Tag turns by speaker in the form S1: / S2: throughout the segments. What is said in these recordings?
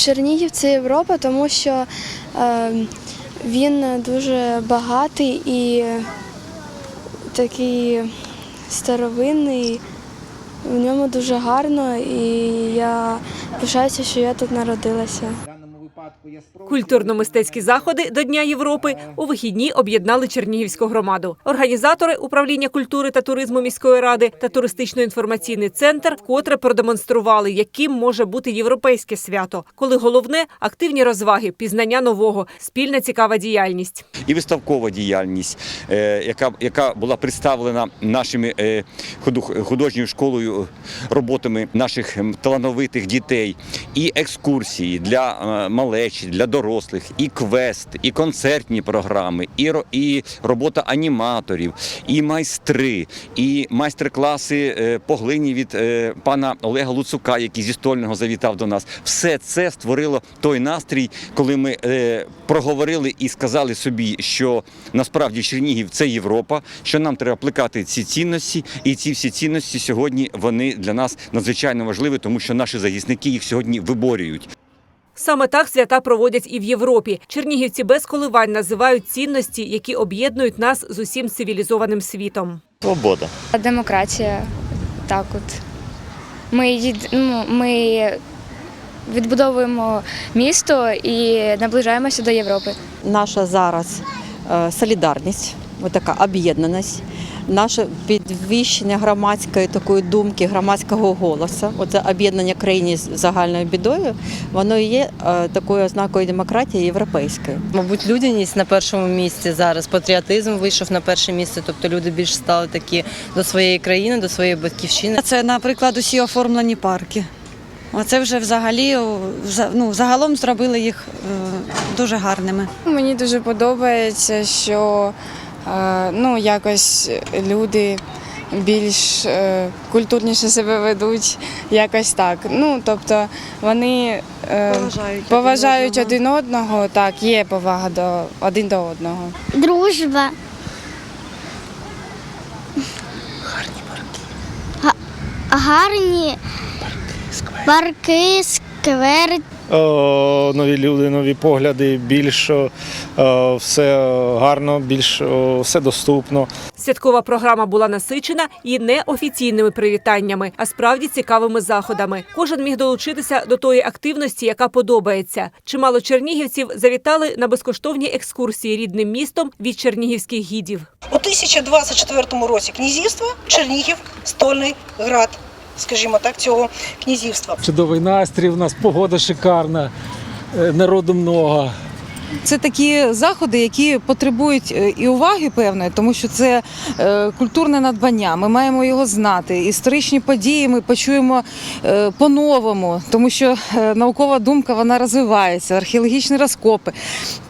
S1: Чернігів це Європа, тому що е, він дуже багатий і такий старовинний. В ньому дуже гарно, і я пишаюся, що я тут народилася.
S2: Культурно-мистецькі заходи до Дня Європи у вихідні об'єднали Чернігівську громаду. Організатори управління культури та туризму міської ради та туристично-інформаційний центр вкотре продемонстрували, яким може бути європейське свято, коли головне активні розваги, пізнання нового, спільна цікава діяльність.
S3: і виставкова діяльність, е, яка, яка була представлена нашими е, художньою школою роботами наших ем, талановитих дітей, і екскурсії для е, малечі, для дорослих, і квест, і концертні програми, і, і робота аніматорів, і майстри, і майстер-класи е, по глині від е, пана Олега Луцука, який зі стольного завітав до нас. Все це створило той настрій, коли ми е, проговорили і сказали собі, що насправді Чернігів це Європа, що нам треба плекати ці цінності, і ці всі цінності сьогодні вони для нас надзвичайно важливі, тому що наші захисники їх сьогодні виборюють.
S2: Саме так свята проводять і в Європі. Чернігівці без коливань називають цінності, які об'єднують нас з усім цивілізованим світом.
S4: Свобода.
S5: Демократія, так от. Ми, ну, ми відбудовуємо місто і наближаємося до Європи.
S6: наша зараз е, солідарність, така об'єднаність, наше підвищення громадської такої думки, громадського голосу, оце об'єднання країни з загальною бідою, воно і є е, такою ознакою демократії європейської.
S7: Мабуть, людяність на першому місці зараз. Патріотизм вийшов на перше місце, тобто люди більш стали такі до своєї країни, до своєї батьківщини.
S8: Це, наприклад, усі оформлені парки. Оце вже взагалі ну, загалом зробили їх е, дуже гарними.
S9: Мені дуже подобається, що ну, якось люди більш е, культурніше себе ведуть, якось так. Ну, тобто вони е,
S8: Поважають,
S9: поважають
S8: один одного.
S9: один одного, так, є повага до один до одного.
S1: Дружба. Гарні парки, Гарні парки, сквери.
S10: Е, нові люди, нові погляди, більш е, все гарно, більш е, все доступно.
S2: Святкова програма була насичена і не офіційними привітаннями, а справді цікавими заходами. Кожен міг долучитися до тої активності, яка подобається. Чимало чернігівців завітали на безкоштовні екскурсії рідним містом від чернігівських гідів.
S11: У 1024 році князівство Чернігів, Стольний Град, скажімо так, цього князівства.
S10: Чудовий настрій, у нас погода шикарна, е, народу много.
S8: Це такі заходи, які потребують е, і уваги певної, тому що це е, культурне надбання. Ми маємо його знати. Історичні події ми почуємо е, по-новому, тому що наукова думка вона розвивається, археологічні розкопи.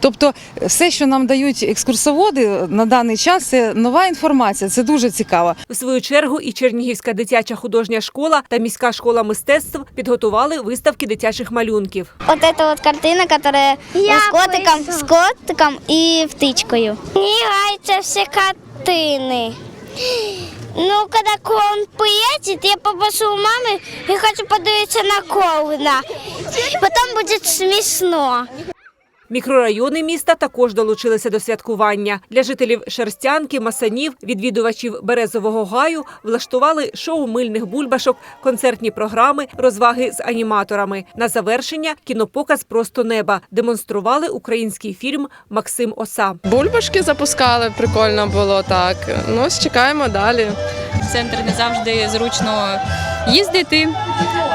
S8: Тобто, все, що нам дають екскурсоводи на даний час, це нова інформація. Це дуже цікаво.
S2: У свою чергу і Чернігівська дитяча художня школа та міська школа мистецтв підготували виставки дитячих малюнків.
S1: Вот эта вот картина, которая с котиком, с котиком і птичкою. Мені нравятся всі котини. Ну, когда клоун приедет, я попрошу у мамы и хочу подивитися на клоуна. Потом будет смешно.
S2: Мікрорайони міста також долучилися до святкування. Для жителів Шерстянки, Масанів, відвідувачів Березового гаю влаштували шоу мильних бульбашок, концертні програми, розваги з аніматорами. На завершення кінопоказ Просто неба демонстрували український фільм Максим Оса.
S9: Бульбашки запускали, прикольно було так. Ну, чекаємо далі.
S5: В центр не завжди зручно їздити.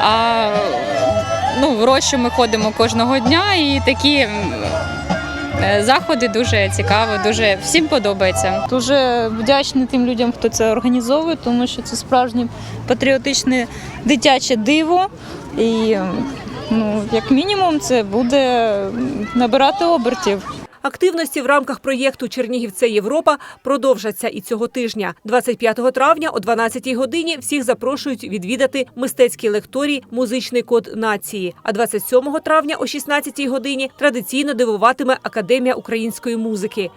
S5: А ну, в рощу ми ходимо кожного дня і такі е, заходи дуже цікаво, дуже всім подобається.
S7: Дуже вдячний тим людям, хто це організовує, тому що це справжнє патріотичне дитяче диво. І ну, як мінімум це буде набирати обертів.
S2: Активності в рамках проєкту Чернігів це Європа продовжаться і цього тижня. 25 травня о 12 годині всіх запрошують відвідати мистецький лекторій Музичний код нації. А 27 травня о 16 годині традиційно дивуватиме Академія української музики.